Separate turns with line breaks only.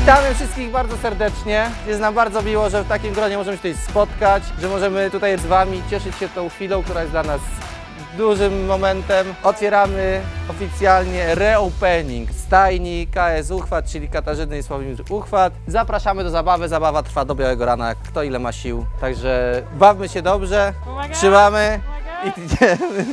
Witamy wszystkich bardzo serdecznie. Jest nam bardzo miło, że w takim gronie możemy się tutaj spotkać, że możemy tutaj z Wami cieszyć się tą chwilą, która jest dla nas dużym momentem. Otwieramy oficjalnie reopening stajni KS Uchwat, czyli Katarzyny i Sławomir Uchwat. Zapraszamy do zabawy. Zabawa trwa do białego rana, kto ile ma sił. Także bawmy się dobrze, trzymamy i idziemy.